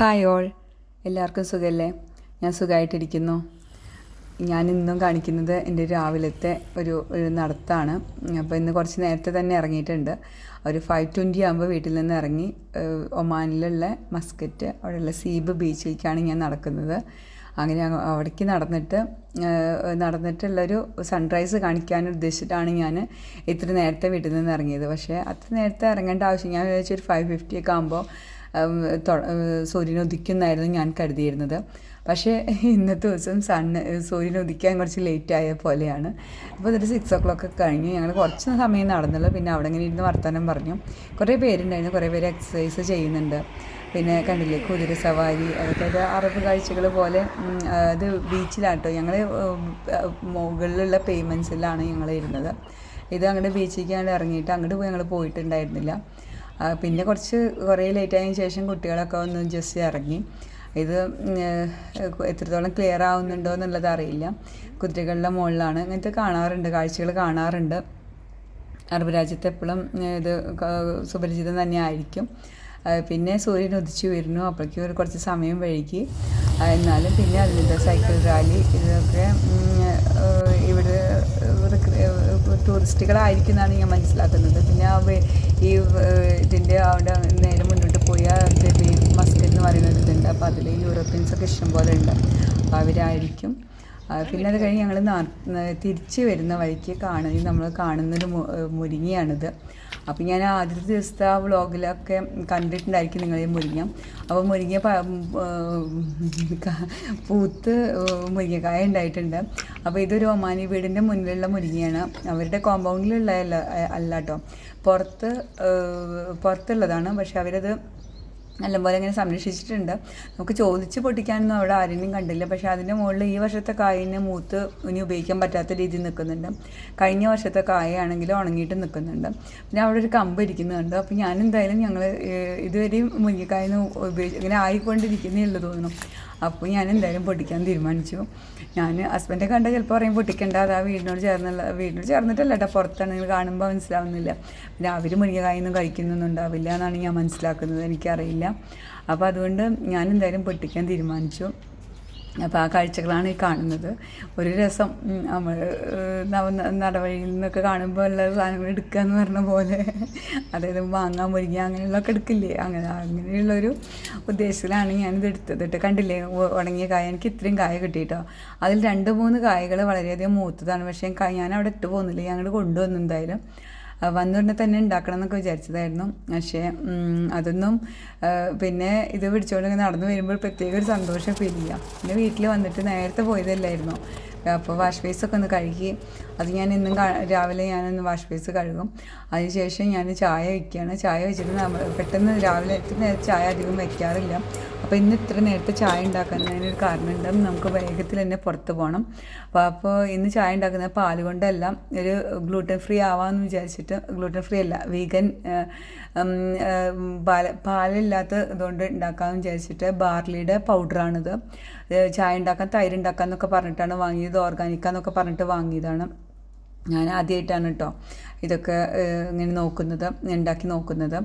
Hi all. എല്ലാവർക്കും സുഖമല്ലേ ഞാൻ സുഖമായിട്ടിരിക്കുന്നു ഞാൻ ഇന്നും കാണിക്കുന്നത് എന്റെ രാവിലത്തെ ഒരു ഒരു നടത്താണ്. അപ്പോൾ ഇന്ന് കുറച്ച് നേരത്തെ തന്നെ ഇറങ്ങിയിട്ടുണ്ട്. ഒരു ഫൈവ് ട്വന്റി ആകുമ്പോൾ വീട്ടിൽ നിന്ന് ഇറങ്ങി ഒമാനിലുള്ള മസ്കറ്റ് അവിടെയുള്ള സീബ് ബീച്ചിലേക്കാണ് ഞാൻ നടക്കുന്നത്. അങ്ങനെ അങ്ങ് അവിടേക്ക് നടന്നിട്ട് നടന്നിട്ടുള്ളൊരു സൺറൈസ് കാണിക്കാൻ ഉദ്ദേശിച്ചിട്ടാണ് ഞാൻ ഇത്ര നേരത്തെ വീട്ടിൽ നിന്ന് ഇറങ്ങിയത്. പക്ഷേ അത്ര നേരത്തെ ഇറങ്ങേണ്ട ആവശ്യം ഞാൻ വിചാരിച്ചൊരു ഫൈവ് ഫിഫ്റ്റി ഒക്കെ ആകുമ്പോൾ സൂര്യൻ ഉദിക്കുന്നായിരുന്നു ഞാൻ കരുതിയിരുന്നത്. പക്ഷേ ഇന്നത്തെ ദിവസം സണ്ണ് സൂര്യൻ ഉദിക്കാൻ കുറച്ച് ലേറ്റ് ആയ പോലെയാണ്. അപ്പോൾ അതൊരു സിക്സ് ഓ ക്ലോക്ക് കഴിഞ്ഞു ഞങ്ങൾ കുറച്ച് സമയം നടന്നുള്ളൂ പിന്നെ അവിടെ ഇങ്ങനെ ഇരുന്ന് വർത്തമാനം പറഞ്ഞു. കുറേ പേരുണ്ടായിരുന്നു. കുറേ പേര് എക്സസൈസ് ചെയ്യുന്നുണ്ട്. പിന്നെ കണ്ടില്ലേ കുതിര സവാരി അതൊക്കെ ഒരു അറബ് കാഴ്ചകൾ പോലെ അത് ബീച്ചിലാട്ടോ. ഞങ്ങൾ മുകളിലുള്ള പേയ്മെൻസിലാണ് ഞങ്ങൾ ഇരുന്നത്. ഇത് അങ്ങോട്ട് ബീച്ചിലേക്ക് അങ്ങോട്ട് ഇറങ്ങിയിട്ട് അങ്ങോട്ട് പോയി ഞങ്ങൾ പോയിട്ടുണ്ടായിരുന്നില്ല. പിന്നെ കുറച്ച് കുറേ ലേറ്റ് ആയതിനു ശേഷം കുട്ടികളൊക്കെ ഒന്ന് ജസ്റ്റ് ഇറങ്ങി. ഇത് എത്രത്തോളം ക്ലിയർ ആവുന്നുണ്ടോ എന്നുള്ളത് അറിയില്ല. കുതിരകളുടെ മുകളിലാണ്. ഇങ്ങനത്തെ കാണാറുണ്ട് കാഴ്ചകൾ കാണാറുണ്ട്. അറബ് രാജ്യത്ത് എപ്പോഴും ഇത് സുപരിചിതം തന്നെ ആയിരിക്കും. പിന്നെ സൂര്യൻ ഉദിച്ചു വരുന്നു. അപ്പോഴേക്കും ഒരു കുറച്ച് സമയം വൈകി. എന്നാലും പിന്നെ അതിന്റെ സൈക്കിൾ റാലി ഇതൊക്കെ ഇവിടെ ടൂറിസ്റ്റുകളായിരിക്കും എന്നാണ് ഞാൻ മനസ്സിലാക്കുന്നത്. പിന്നെ ഈ ഇതിന്റെ അവിടെ നേരെ മുന്നോട്ട് പോയാൽ ഡൽഹി മസ്കറ്റ് എന്ന് പറയുന്ന ഇതുണ്ട്. അപ്പോൾ അതിൽ യൂറോപ്യൻസൊക്കെ ഇഷ്ടംപോലെ ഉണ്ട്. അപ്പോൾ അവരായിരിക്കും. പിന്നെ അത് കഴിഞ്ഞ് ഞങ്ങൾ തിരിച്ച് വരുന്ന വഴിക്ക് കാണുന്ന നമ്മൾ കാണുന്നൊരു മുരിങ്ങയാണിത്. അപ്പം ഞാൻ ആദ്യത്തെ ദിവസത്തെ ആ വ്ളോഗിലൊക്കെ കണ്ടിട്ടുണ്ടായിരിക്കും നിങ്ങളെ മുരിങ്ങ. അപ്പോൾ മുരിങ്ങ പൂത്ത് മുരിങ്ങക്കായ ഉണ്ടായിട്ടുണ്ട്. അപ്പോൾ ഇതൊരു ഒമാനി വീടിന്റെ മുന്നിലുള്ള മുരിങ്ങയാണ്. അവരുടെ കോമ്പൗണ്ടിലുള്ള അല്ല അല്ല കേട്ടോ പുറത്ത് പുറത്തുള്ളതാണ്. പക്ഷെ അവരത് നല്ലപോലെ ഇങ്ങനെ സംരക്ഷിച്ചിട്ടുണ്ട്. നമുക്ക് ചോദിച്ച് പൊട്ടിക്കാനൊന്നും അവിടെ ആരെയും കണ്ടില്ല. പക്ഷേ അതിന്റെ മുകളിൽ ഈ വർഷത്തെ കായിന് മൂത്ത് ഇനി ഉപയോഗിക്കാൻ പറ്റാത്ത രീതിയിൽ നിൽക്കുന്നുണ്ട്. കഴിഞ്ഞ വർഷത്തെ കായാണെങ്കിലും ഉണങ്ങിയിട്ട് നിൽക്കുന്നുണ്ട്. പിന്നെ അവിടെ ഒരു കമ്പ് ഇരിക്കുന്നുണ്ട്. അപ്പോൾ ഞാൻ എന്തായാലും ഞങ്ങൾ ഇതുവരെയും മുങ്ങിക്കായെന്ന് ഉപയോഗിച്ച് ഇങ്ങനെ ആയിക്കൊണ്ടിരിക്കുന്നേ ഉള്ളൂ തോന്നുന്നു. അപ്പോൾ ഞാൻ എന്തായാലും പൊട്ടിക്കാൻ തീരുമാനിച്ചു. ഞാൻ ഹസ്ബൻഡെ കണ്ട ചിലപ്പോൾ പറയും പൊട്ടിക്കേണ്ട അത് ആ വീടിനോട് ചേർന്നുള്ള വീടിനോട് ചേർന്നിട്ടല്ല കേട്ടോ പുറത്താണ്. നിങ്ങൾ കാണുമ്പോൾ മനസ്സിലാവുന്നില്ല. പിന്നെ അവർ കഴിക്കുന്നൊന്നും ഉണ്ടാവില്ല എന്നാണ് ഞാൻ മനസ്സിലാക്കുന്നത് എനിക്കറിയില്ല. അപ്പോൾ അതുകൊണ്ട് ഞാൻ എന്തായാലും പൊട്ടിക്കാൻ തീരുമാനിച്ചു. അപ്പോൾ ആ കാഴ്ചകളാണ് ഈ കാണുന്നത്. ഒരു രസം നമ്മൾ നവ- നടവഴിയിൽ നിന്നൊക്കെ കാണുമ്പോൾ ഉള്ള സാധനങ്ങൾ എടുക്കുക എന്ന് പറഞ്ഞ പോലെ. അതായത് വാങ്ങാൻ മുരിങ്ങ അങ്ങനെയുള്ളതൊക്കെ എടുക്കില്ലേ? അങ്ങനെ അങ്ങനെയുള്ളൊരു ഉദ്ദേശത്തിലാണ് ഞാനിത് എടുത്തത്. കേട്ടോ കണ്ടില്ലേ ഉണങ്ങിയ കായ? എനിക്ക് ഇത്രയും കായ കിട്ടിയിട്ടോ. അതിൽ രണ്ട് മൂന്ന് കായകൾ വളരെയധികം മൂത്തതാണ്. പക്ഷേ ഞാൻ അവിടെ ഇട്ട് പോകുന്നില്ല. ഞങ്ങൾ കൊണ്ടുവന്നു എന്തായാലും. വന്നുടനെ തന്നെ ഉണ്ടാക്കണം എന്നൊക്കെ വിചാരിച്ചതായിരുന്നു. പക്ഷേ അതൊന്നും പിന്നെ ഇത് പിടിച്ചുകൊണ്ട് നടന്നു വരുമ്പോൾ പ്രത്യേക ഒരു സന്തോഷം ഫീൽ ചെയ്യാം. പിന്നെ വീട്ടിൽ വന്നിട്ട് നേരത്തെ പോയതല്ലായിരുന്നു. അപ്പോൾ വാഷ് ബേസൊക്കെ ഒന്ന് കഴുകി. അത് ഞാൻ ഇന്നും രാവിലെ ഞാനൊന്ന് വാഷ് ബേസ് കഴുകും. അതിനുശേഷം ഞാൻ ചായ വയ്ക്കുകയാണ് ചായ വെച്ചിട്ട് നമ്മൾ പെട്ടെന്ന് രാവിലെ നേരത്തെ ചായ അധികം വയ്ക്കാറില്ല അപ്പോൾ ഇന്ന് ഇത്ര നേരത്തെ ചായ ഉണ്ടാക്കുന്നതിനൊരു കാരണം കാരണമുണ്ട് നമുക്ക് വേഗത്തിൽ തന്നെ പുറത്ത് പോകണം അപ്പോൾ അപ്പോൾ ഇന്ന് ചായ ഉണ്ടാക്കുന്നത് പാൽ കൊണ്ടല്ല. ഒരു ഗ്ലൂട്ടൻ ഫ്രീ ആവാമെന്ന് വിചാരിച്ചിട്ട് ഗ്ലൂട്ടൻ ഫ്രീ അല്ല. വീഗൻ പാൽ പാലില്ലാത്ത ഇതുകൊണ്ട് ഉണ്ടാക്കാമെന്ന് വിചാരിച്ചിട്ട് ബാർലിയുടെ പൗഡറാണിത് ചായ ഉണ്ടാക്കാൻ തൈര് ഉണ്ടാക്കാൻ എന്നൊക്കെ പറഞ്ഞിട്ടാണ് വാങ്ങിയത്. ഓർഗാനിക്കാന്നൊക്കെ പറഞ്ഞിട്ട് വാങ്ങിയതാണ്. ഞാൻ ആദ്യമായിട്ടാണ് കേട്ടോ ഇതൊക്കെ ഇങ്ങനെ നോക്കുന്നത് ഉണ്ടാക്കി നോക്കുന്നത്.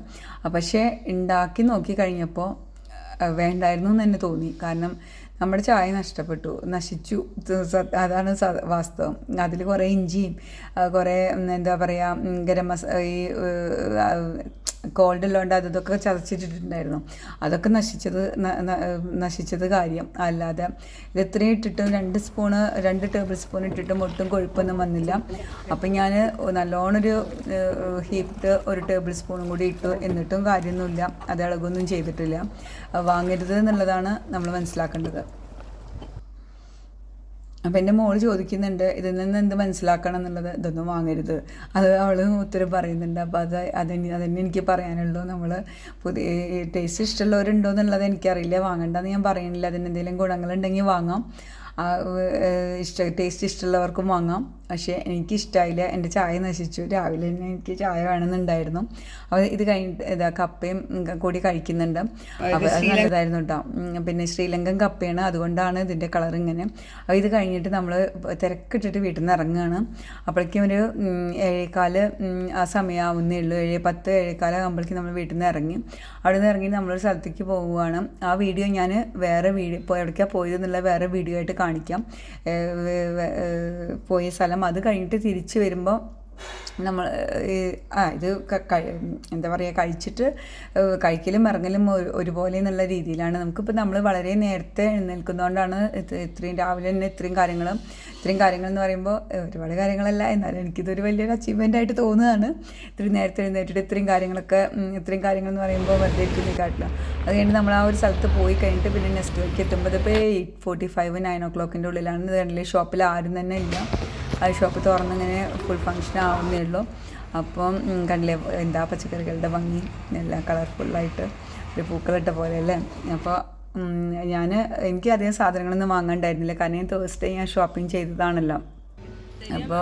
പക്ഷേ ഉണ്ടാക്കി നോക്കി കഴിഞ്ഞപ്പോൾ വേണ്ടായിരുന്നു എന്ന് തന്നെ. തോന്നി കാരണം നമ്മുടെ ചായ നഷ്ടപ്പെട്ടു നശിച്ചു. ഇത് അതാണ് വാസ്തവം. അതിൽ കുറേ ഇഞ്ചിയും കുറേ എന്താ പറയുക ഗരം മസ ഈ കോൾഡ് ഉള്ളതുകൊണ്ട് അത് ഇതൊക്കെ ചതച്ചിട്ടിട്ടുണ്ടായിരുന്നു. അതൊക്കെ നശിച്ചത് നശിച്ചത് കാര്യം. അല്ലാതെ ഇത് ഇത്രയും ഇട്ടിട്ടും രണ്ട് സ്പൂണ് രണ്ട് ടേബിൾ സ്പൂൺ ഇട്ടിട്ടും ഒട്ടും കൊഴുപ്പൊന്നും വന്നില്ല. അപ്പം ഞാൻ നല്ലോണൊരു ഹീപ്ഡ് ഒരു ടേബിൾ സ്പൂണും കൂടി ഇട്ടു. എന്നിട്ടും കാര്യമൊന്നുമില്ല. അത് ഇളകൊന്നും ചെയ്തിട്ടില്ല. വാങ്ങരുത് എന്നുള്ളതാണ് നമ്മൾ മനസ്സിലാക്കേണ്ടത്. അപ്പം എന്റെ മോൾ ചോദിക്കുന്നുണ്ട് ഇതിൽ നിന്ന് എന്ത് മനസ്സിലാക്കണം എന്നുള്ളത്? ഇതൊന്നും വാങ്ങരുത്. അത് അവൾ ഉത്തരം പറയുന്നുണ്ട്. അപ്പോൾ അത് അതെന്നെ അതന്നെ എനിക്ക് പറയാനുള്ളൂ. നമ്മൾ പുതിയ ടേസ്റ്റ് ഇഷ്ടമുള്ളവരുണ്ടോ എന്നുള്ളത് എനിക്കറിയില്ല. വാങ്ങണ്ടെന്ന് ഞാൻ പറയുന്നില്ല. അതിന് എന്തെങ്കിലും ഗുണങ്ങളുണ്ടെങ്കിൽ വാങ്ങാം. ഇഷ്ട ടേസ്റ്റ് ഇഷ്ടമുള്ളവർക്കും വാങ്ങാം. പക്ഷേ എനിക്കിഷ്ടമായില്ല എന്റെ ചായ നശിച്ചു. രാവിലെ തന്നെ എനിക്ക് ചായ വേണമെന്നുണ്ടായിരുന്നു. അപ്പോൾ ഇത് കഴിഞ്ഞിട്ട് ഇതാ കപ്പയും കൂടി കഴിക്കുന്നുണ്ട്. അപ്പോൾ അത് നല്ലതായിരുന്നു കേട്ടോ പിന്നെ ശ്രീലങ്കൻ കപ്പയാണ്. അതുകൊണ്ടാണ് ഇതിന്റെ കളർ ഇങ്ങനെ. അപ്പോൾ ഇത് കഴിഞ്ഞിട്ട് നമ്മൾ തിരക്കിട്ടിട്ട് വീട്ടിൽ നിന്ന് ഇറങ്ങുകയാണ് അപ്പോഴേക്കും ഒരു ഏഴേക്കാൽ ആ സമയമാവുന്നേ ഉള്ളൂ. ഏഴ് പത്ത് ഏഴേകാല ആകുമ്പോഴേക്കും നമ്മൾ വീട്ടിൽ നിന്ന് ഇറങ്ങി. അവിടെ നിന്ന് ഇറങ്ങി നമ്മളൊരു സ്ഥലത്തേക്ക് പോവുകയാണ്. ആ വീഡിയോ ഞാൻ വേറെ വീഡിയോ ഇപ്പോൾ എവിടേക്കാണ് പോയതെന്നുള്ള വേറെ വീഡിയോ ആയിട്ട് കാണിക്കാം. പോയ സ്ഥലം അത് കഴിഞ്ഞിട്ട് തിരിച്ച് വരുമ്പോൾ നമ്മൾ ആ ഇത് എന്താ പറയുക കഴിച്ചിട്ട് കഴിക്കലും ഇറങ്ങലും ഒരു- ഒരുപോലെ എന്നുള്ള രീതിയിലാണ്. നമുക്കിപ്പോൾ നമ്മൾ വളരെ നേരത്തെ എഴുന്നേൽക്കുന്നതുകൊണ്ടാണ് ഇത്രയും രാവിലെ തന്നെ ഇത്രയും കാര്യങ്ങളും ഇത്രയും കാര്യങ്ങൾ എന്ന് പറയുമ്പോൾ ഒരുപാട് കാര്യങ്ങളല്ല. എന്നാലും എനിക്കിതൊരു വലിയൊരു അച്ചീവ്മെന്റ് ആയിട്ട് തോന്നുകയാണ്. ഇത്രയും നേരത്തെ എഴുന്നേറ്റിട്ട് ഇത്രയും കാര്യങ്ങളൊക്കെ ഇത്രയും കാര്യങ്ങൾ എന്ന് പറയുമ്പോൾ വെറുതെ ഇരിക്കുന്നതിനെക്കാട്ടില്ല അത് കഴിഞ്ഞിട്ട് നമ്മൾ ആ ഒരു സ്ഥലത്ത് പോയി കഴിഞ്ഞിട്ട് പിന്നെ നെക്സ്റ്റ് വീക്ക് എത്തുമ്പോൾ ഇപ്പോൾ എയ്റ്റ് ഫോർട്ടി ഫൈവ് നയൻ ഓ ക്ലോക്കിന്റെ ഉള്ളിലാണ് ഷോപ്പിൽ ആരും തന്നെ ഇല്ല. ഷോപ്പ് തുറന്നിങ്ങനെ ഫുൾ ഫങ്ഷൻ ആവുന്നേ ഉള്ളൂ. അപ്പം കണ്ടില്ലേ എന്താ പച്ചക്കറികളുടെ ഭംഗി എല്ലാം കളർഫുള്ളായിട്ട് ഒരു പൂക്കളിട്ട പോലെ അല്ലേ? അപ്പോൾ ഞാൻ എനിക്ക് അധികം സാധനങ്ങളൊന്നും വാങ്ങാണ്ടായിരുന്നില്ല. കാരണം ഞാൻ തേഴ്സ്ഡേ ഞാൻ ഷോപ്പിംഗ് ചെയ്തതാണല്ലോ. അപ്പോൾ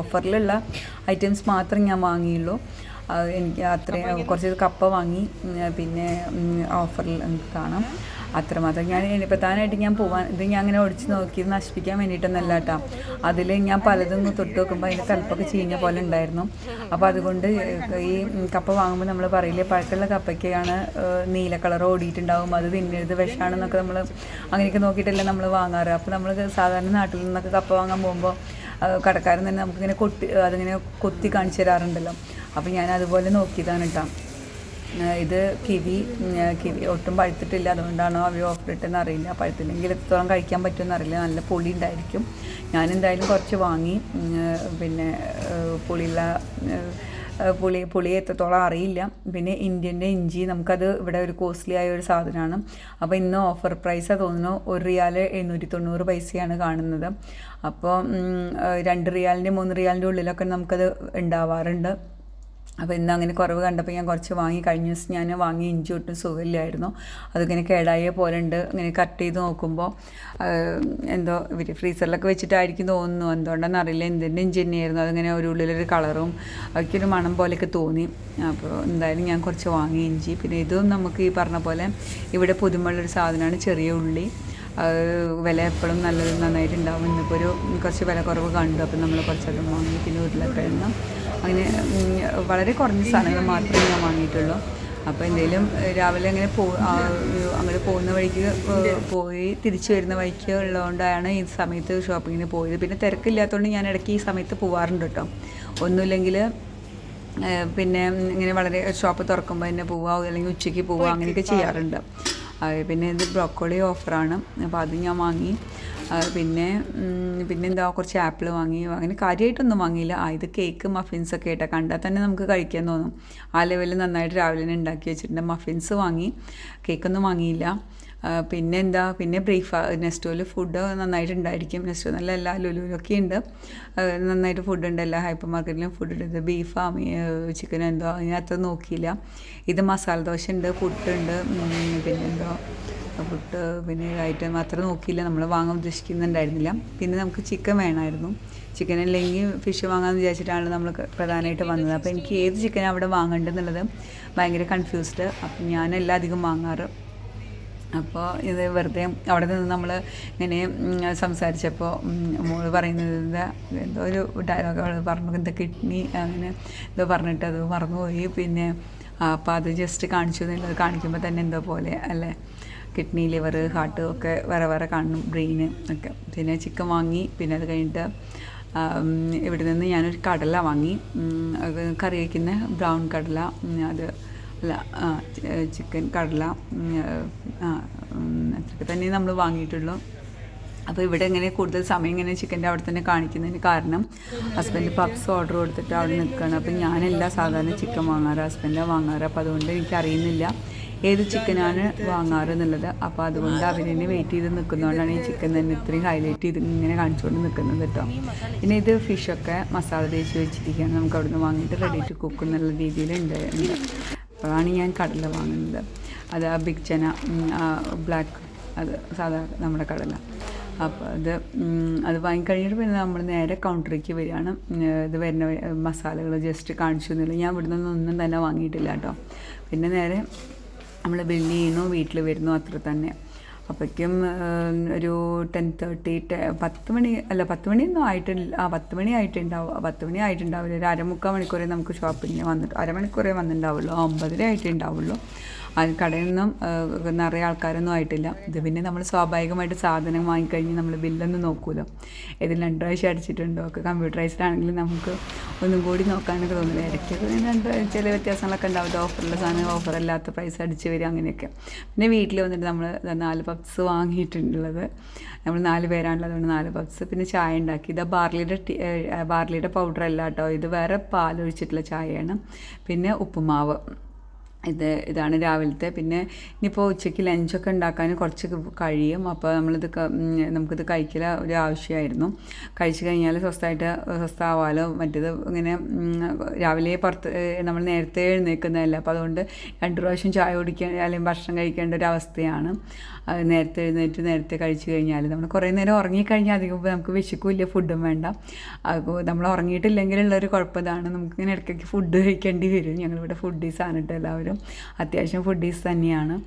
ഓഫറിലുള്ള ഐറ്റംസ് മാത്രം ഞാൻ വാങ്ങിയുള്ളൂ. എനിക്ക് അത്രയും കുറച്ച് കപ്പ വാങ്ങി പിന്നെ ഓഫറിൽ കാണാം. അത്രമാത്രം. ഞാൻ ഇനി പ്രധാനമായിട്ട് ഞാൻ പോവാൻ ഇത് ഞാൻ അങ്ങനെ ഒടിച്ച് നോക്കി നശിപ്പിക്കാൻ വേണ്ടിയിട്ടൊന്നല്ല കേട്ടോ. അതിൽ ഞാൻ പലതും തൊട്ട് നോക്കുമ്പോൾ അതിന്റെ തലപ്പൊക്കെ ചീഞ്ഞ പോലെ ഉണ്ടായിരുന്നു. അപ്പോൾ അതുകൊണ്ട് ഈ കപ്പ വാങ്ങുമ്പോൾ നമ്മൾ പറയില്ലേ പഴക്കമുള്ള കപ്പയ്ക്കാണ് നീല കളർ ഓടിയിട്ടുണ്ടാവും. അത് തിന്നരുത് വിഷമാണെന്നൊക്കെ നമ്മൾ അങ്ങനെയൊക്കെ നോക്കിയിട്ടല്ലേ നമ്മൾ വാങ്ങാറ്. അപ്പോൾ നമ്മൾ സാധാരണ നാട്ടിൽ നിന്നൊക്കെ കപ്പ വാങ്ങാൻ പോകുമ്പോൾ കടക്കാരൻ തന്നെ നമുക്കിങ്ങനെ കൊട്ടി അതിങ്ങനെ കൊത്തി കാണിച്ചു തരാറുണ്ടല്ലോ. അപ്പോൾ ഞാൻ അതുപോലെ നോക്കിയതാണ് കേട്ടോ. ഇത് കിവി കിവി ഒട്ടും പഴുത്തിട്ടില്ല. അതുകൊണ്ടാണോ അവർ ഓഫർ ഇട്ടെന്ന് അറിയില്ല. പഴുത്തില്ലെങ്കിൽ എത്രത്തോളം കഴിക്കാൻ പറ്റുമെന്ന് അറിയില്ല. നല്ല പുളി ഉണ്ടായിരിക്കും. ഞാൻ എന്തായാലും കുറച്ച് വാങ്ങി പിന്നെ പുളിയുള്ള പുളി പുളി എത്രത്തോളം അറിയില്ല. പിന്നെ ഇന്ത്യന്റെ ഇഞ്ചി നമുക്കത് ഇവിടെ ഒരു കോസ്റ്റ്ലി ആയ ഒരു സാധനമാണ്. അപ്പോൾ ഇന്ന് ഓഫർ പ്രൈസ് തോന്നുന്നു ഒരു റിയാൽ എഴുന്നൂറ്റി തൊണ്ണൂറ് പൈസയാണ് കാണുന്നത്. അപ്പോൾ രണ്ട് റിയാലിന്റെ മൂന്ന് റിയാലിന്റെ ഉള്ളിലൊക്കെ നമുക്കത് ഉണ്ടാവാറുണ്ട്. അപ്പോൾ ഇന്ന് അങ്ങനെ കുറവ് കണ്ടപ്പോൾ ഞാൻ കുറച്ച് വാങ്ങി കഴിഞ്ഞ ദിവസം ഞാൻ വാങ്ങി ഇഞ്ചി ഒട്ടും സുഖമില്ലായിരുന്നു. അതിങ്ങനെ കേടായ പോലെ ഉണ്ട്. ഇങ്ങനെ കട്ട് ചെയ്ത് നോക്കുമ്പോൾ എന്തോ ഇവർ ഫ്രീസറിലൊക്കെ വെച്ചിട്ടായിരിക്കും തോന്നുന്നു. എന്തുകൊണ്ടാണെന്ന് അറിയില്ല. എന്തിന്റെ ഇഞ്ചി തന്നെയായിരുന്നു. അതിങ്ങനെ ഒരു ഉള്ളിലൊരു കളറും അതൊക്കെയൊരു മണം പോലെയൊക്കെ തോന്നി. അപ്പോൾ എന്തായാലും ഞാൻ കുറച്ച് വാങ്ങി ഇഞ്ചി. പിന്നെ ഇതും നമുക്ക് ഈ പറഞ്ഞ പോലെ ഇവിടെ പുതുമുള്ളൊരു സാധനമാണ്. ചെറിയ ഉള്ളി. അത് വില എപ്പോഴും നല്ലത് നന്നായിട്ടുണ്ടാവും. ഇന്നിപ്പോൾ ഒരു കുറച്ച് വില കുറവ് കണ്ടു. അപ്പം നമ്മൾ കുറച്ചധികം വാങ്ങി പിന്നെ ഉരുളക്കിഴങ്ങ്. അങ്ങനെ വളരെ കുറഞ്ഞ സാധനങ്ങൾ മാത്രമേ ഞാൻ വാങ്ങിയിട്ടുള്ളൂ. അപ്പോൾ എന്തെങ്കിലും രാവിലെ അങ്ങനെ പോ അങ്ങനെ പോകുന്ന വഴിക്ക് പോയി തിരിച്ചു വരുന്ന വഴിക്ക് ഉള്ളതുകൊണ്ടാണ് ഈ സമയത്ത് ഷോപ്പിങ്ങിന് പോയത്. പിന്നെ തിരക്കില്ലാത്തതുകൊണ്ട് ഞാൻ ഇടയ്ക്ക് ഈ സമയത്ത് പോവാറുണ്ട് കേട്ടോ ഒന്നുമില്ലെങ്കിൽ പിന്നെ ഇങ്ങനെ വളരെ ഷോപ്പ് തുറക്കുമ്പോൾ തന്നെ പോവുക അല്ലെങ്കിൽ ഉച്ചയ്ക്ക് പോവുക അങ്ങനെയൊക്കെ ചെയ്യാറുണ്ട്. പിന്നെ ഇത് ബ്രോക്കോളി ഓഫറാണ്. അപ്പോൾ അത് ഞാൻ വാങ്ങി. പിന്നെ പിന്നെ എന്താ കുറച്ച് ആപ്പിൾ വാങ്ങി. അങ്ങനെ കാര്യമായിട്ടൊന്നും വാങ്ങിയില്ല. ഇത് കേക്ക് മഫിൻസ് ഒക്കെ ആയിട്ടാണ് കണ്ടാൽ തന്നെ നമുക്ക് കഴിക്കാൻ തോന്നും. ആ ലെവലിൽ നന്നായിട്ട് രാവിലെ തന്നെ ഉണ്ടാക്കി വെച്ചിട്ടുണ്ട്. മഫിൻസ് വാങ്ങി. കേക്കൊന്നും വാങ്ങിയില്ല. പിന്നെ എന്താ പിന്നെ ബ്രേക്ക്ഫാ നെസ്റ്റോയിൽ ഫുഡ് നന്നായിട്ടുണ്ടായിരിക്കും. നെസ്റ്റോ നല്ല എല്ലാ ലുലുവിലൊക്കെ ഉണ്ട്. നന്നായിട്ട് ഫുഡ് ഉണ്ട് എല്ലാ ഹൈപ്പർ മാർക്കറ്റിലും ഫുഡ് ഉണ്ട് ബീഫ് ചിക്കൻ എന്തോ അതിനകത്ത് നോക്കിയില്ല. ഇത് മസാല ദോശ ഉണ്ട് പുട്ടുണ്ട് പിന്നെന്തോ പുട്ട് പിന്നെ ഐറ്റം മാത്രം നോക്കിയില്ല. നമ്മൾ വാങ്ങാൻ ഉദ്ദേശിക്കുന്നുണ്ടായിരുന്നില്ല. പിന്നെ നമുക്ക് ചിക്കൻ വേണമായിരുന്നു. ചിക്കൻ അല്ലെങ്കിൽ ഫിഷ് വാങ്ങാമെന്ന് വിചാരിച്ചിട്ടാണ് നമ്മൾ പ്രധാനമായിട്ട് വന്നത്. അപ്പോൾ എനിക്ക് ഏത് ചിക്കൻ അവിടെ വാങ്ങേണ്ടതെന്നുള്ളത് ഭയങ്കര കൺഫ്യൂസ്ഡ്. അപ്പം ഞാനെല്ലാം അധികം വാങ്ങാറ് അപ്പോൾ ഇത് വെറുതെ അവിടെ നിന്ന് നമ്മൾ ഇങ്ങനെ സംസാരിച്ചപ്പോൾ മോൾ പറയുന്നത് എന്താ എന്തോ ഒരു ഡയലോഗ് അവൾ പറഞ്ഞു എന്താ കിഡ്നി അങ്ങനെ എന്തോ പറഞ്ഞിട്ട് അത് മറന്നുപോയി. പിന്നെ അപ്പോൾ അത് ജസ്റ്റ് കാണിച്ചു എന്നുള്ളത് കാണിക്കുമ്പോൾ തന്നെ എന്തോ പോലെ അല്ലേ? കിഡ്നി ലിവർ ഹാർട്ട് ഒക്കെ വേറെ വേറെ കാണും ബ്രെയിന് ഒക്കെ. പിന്നെ ചിക്കൻ വാങ്ങി പിന്നെ അത് കഴിഞ്ഞിട്ട് ഇവിടെ നിന്ന് ഞാനൊരു കടല വാങ്ങി. കറി വയ്ക്കുന്ന ബ്രൗൺ കടല. അത് അല്ല ചിക്കൻ കടല അത്രയ്ക്ക് തന്നെ നമ്മൾ വാങ്ങിയിട്ടുള്ളൂ. അപ്പോൾ ഇവിടെ ഇങ്ങനെ കൂടുതൽ സമയം ഇങ്ങനെ ചിക്കന്റെ അവിടെ തന്നെ കാണിക്കുന്നതിന് കാരണം ഹസ്ബൻഡ് പപ്സ് ഓർഡർ കൊടുത്തിട്ട് അവിടെ നിൽക്കുകയാണ്. അപ്പം ഞാനല്ല സാധാരണ ചിക്കൻ വാങ്ങാറ് ഹസ്ബൻഡാണ് വാങ്ങാറ്. അപ്പോൾ അതുകൊണ്ട് എനിക്ക് അറിയുന്നില്ല ഏത് ചിക്കനാണ് വാങ്ങാറ് എന്നുള്ളത്. അപ്പോൾ അതുകൊണ്ട് അവരെന്നെ വെയിറ്റ് ചെയ്ത് നിൽക്കുന്നതുകൊണ്ടാണ് ഈ ചിക്കൻ തന്നെ ഇത്രയും ഹൈലൈറ്റ് ചെയ്ത് ഇങ്ങനെ കാണിച്ചുകൊണ്ട് നിൽക്കുന്നത് കേട്ടോ. പിന്നെ ഇത് ഫിഷൊക്കെ മസാല തേച്ച് വെച്ചിരിക്കുകയാണ്. നമുക്ക് അവിടുന്ന് വാങ്ങിയിട്ട് റെഡി ടു കുക്ക് എന്നുള്ള രീതിയിലുണ്ട്. അപ്പോഴാണ് ഞാൻ കടല വാങ്ങുന്നത്. അത് ആ ബിഗ് ചന ബ്ലാക്ക് അത് സാധാ നമ്മുടെ കടല. അപ്പോൾ അത് അത് വാങ്ങിക്കഴിഞ്ഞിട്ട് പിന്നെ നമ്മൾ നേരെ കൗണ്ടറിലേക്ക് വരികയാണ്. ഇത് വരുന്ന മസാലകൾ ജസ്റ്റ് കാണിച്ചു തന്നില്ല. ഞാൻ ഇവിടെ നിന്നൊന്നും തന്നെ വാങ്ങിയിട്ടില്ല കേട്ടോ. പിന്നെ നേരെ നമ്മൾ ബില്ല് ചെയ്യുന്നു വീട്ടിൽ വരുന്നു അത്ര തന്നെ. അപ്പോഴേക്കും ഒരു ടെൻ തേർട്ടി പത്ത് മണി അല്ല പത്ത് മണിയൊന്നും ആയിട്ടില്ല ആ പത്ത് മണി ആയിട്ടുണ്ടാവും പത്ത് മണി ആയിട്ടുണ്ടാവില്ല. ഒരു അരമുക്കാൽ മണിക്കൂറേ നമുക്ക് ഷോപ്പിങ്ങിന് വന്നിട്ട് അരമണിക്കൂറേ വന്നിട്ടുണ്ടാവുള്ളൂ ഒമ്പതര ആയിട്ടേ ഉണ്ടാവുള്ളൂ ആ കടയിൽ നിന്നും നിറയെ ആൾക്കാരൊന്നും ആയിട്ടില്ല. ഇത് പിന്നെ നമ്മൾ സ്വാഭാവികമായിട്ട് സാധനം വാങ്ങിക്കഴിഞ്ഞ് നമ്മൾ ബില്ലൊന്നും നോക്കുമല്ലോ ഇതിൽ രണ്ട് പ്രാവശ്യം അടിച്ചിട്ടുണ്ടോ? ഒക്കെ കമ്പ്യൂട്ടറൈസ്ഡ് ആണെങ്കിലും നമുക്ക് ഒന്നും കൂടി നോക്കാനൊക്കെ തോന്നില്ല ഇടയ്ക്കൊക്കെ രണ്ട് ചില വ്യത്യാസങ്ങളൊക്കെ ഉണ്ടാവും. ഓഫറുള്ള സാധനം ഓഫറല്ലാത്ത പ്രൈസ് അടിച്ച് വരിക അങ്ങനെയൊക്കെ. പിന്നെ വീട്ടിൽ വന്നിട്ട് നമ്മൾ നാല് പപ്സ് വാങ്ങിയിട്ടുള്ളത്. നമ്മൾ നാല് പേരാണല്ലോ അതുകൊണ്ട് നാല് പപ്സ് പിന്നെ ചായ ഉണ്ടാക്കി. ഇത് ബാർലിയുടെ ബാർലിയുടെ പൗഡർ അല്ല കേട്ടോ. ഇത് വേറെ പാലൊഴിച്ചിട്ടുള്ള ചായയാണ്. പിന്നെ ഉപ്പുമാവ്. ഇത് ഇതാണ് രാവിലത്തെ. പിന്നെ ഇനിയിപ്പോൾ ഉച്ചയ്ക്ക് ലഞ്ചൊക്കെ ഉണ്ടാക്കാൻ കുറച്ച് കഴിയും. അപ്പോൾ നമ്മളിത് നമുക്കിത് കഴിക്കൽ ഒരു ആവശ്യമായിരുന്നു. കഴിച്ചു കഴിഞ്ഞാൽ സ്വസ്ഥമായിട്ട് സ്വസ്ഥമാവാലോ മറ്റേത് ഇങ്ങനെ രാവിലെ പുറത്ത് നമ്മൾ നേരത്തെ എഴുന്നേൽക്കുന്നതല്ല. അപ്പോൾ അതുകൊണ്ട് രണ്ട് പ്രാവശ്യം ചായ കുടിക്കാൻ അല്ലെങ്കിൽ ഭക്ഷണം കഴിക്കേണ്ട ഒരു അവസ്ഥയാണ്. നേരത്തെ എഴുന്നേറ്റ് നേരത്തെ കഴിച്ചു കഴിഞ്ഞാൽ നമ്മൾ കുറേ നേരം ഉറങ്ങിക്കഴിഞ്ഞാൽ അധികം നമുക്ക് വിശക്കില്ല ഫുഡും വേണ്ട. അപ്പോൾ നമ്മൾ ഉറങ്ങിയിട്ടില്ലെങ്കിലുള്ളൊരു കുഴപ്പം ഇതാണ് നമുക്കിങ്ങനെ ഇടയ്ക്കൊക്കെ ഫുഡ് കഴിക്കേണ്ടി വരും. ഞങ്ങളിവിടെ ഫുഡീസ് കേട്ടോ എല്ലാവരും. അത്യാവശ്യം ഫുഡീസ് തന്നെയാണ്.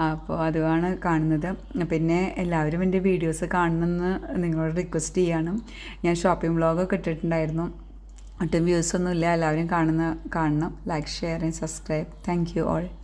അപ്പോൾ അതുമാണ് കാണുന്നത്. പിന്നെ എല്ലാവരും എന്റെ വീഡിയോസ് കാണണമെന്ന് നിങ്ങളോട് റിക്വസ്റ്റ് ചെയ്യണം. ഞാൻ ഷോപ്പിംഗ് വ്ളോഗൊക്കെ ഇട്ടിട്ടുണ്ടായിരുന്നു. ഒട്ടും വ്യൂസ് ഒന്നുമില്ല. എല്ലാവരും കാണുന്ന കാണണം. Like share and subscribe thank you all